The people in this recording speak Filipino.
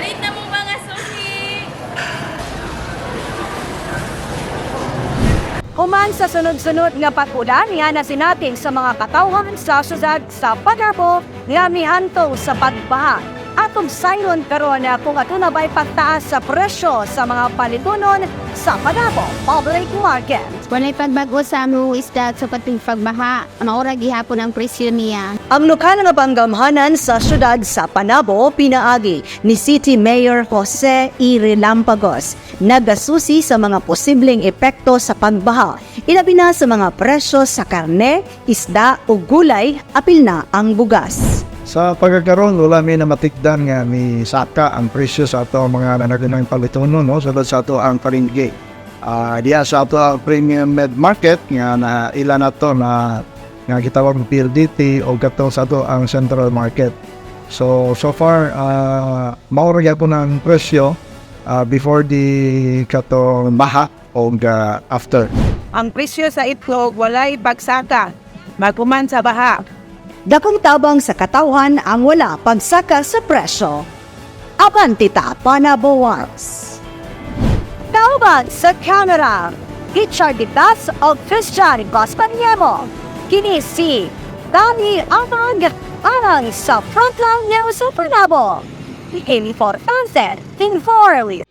Palit na mo mga suki! Human sa sunod-sunod nga pagkudan nga na sinating sa mga katawhan sa syudad sa Pagabo nga mianto sa pagbaha. Atong sayron karon na kung ato na ba'y pagtaas sa presyo sa mga palitunon sa Pagabo Public Market. Walay pagbago sa among isda sa pating pagbaha. Maura gihapon ang presyo niya. Ang lokal nga panggamhanan sa syudad sa Panabo pinaagi ni City Mayor Jose E. Relampagos nagasusi sa mga posibleng epekto sa pagbaha. Ilabi na sa mga presyo sa karne, isda o gulay, apil na ang bugas. Sa pagkakaroon, wala may na matikdan nga ni Saka ang presyo sa ato mga nanaginang palitono, no? Sulod sa ato ang paringge. Ah, diya sa ato ang premium med market nga na ilan na to na nga gitawag ng PLDT o gato sa ato ang central market. So, so far, uh, maura po ng presyo ah, before the katong baha o ga after. Ang presyo sa itlog walay pagsaka. Magkuman sa baha. Dakong tabang sa katawhan ang wala pagsaka sa presyo. Abantita Panabo Wars. Tawag sa camera. Richard Ditas o Christian Gaspariemo. Kini si Dani Amag arang sa Frontline News sa Panabo. Importante, informally.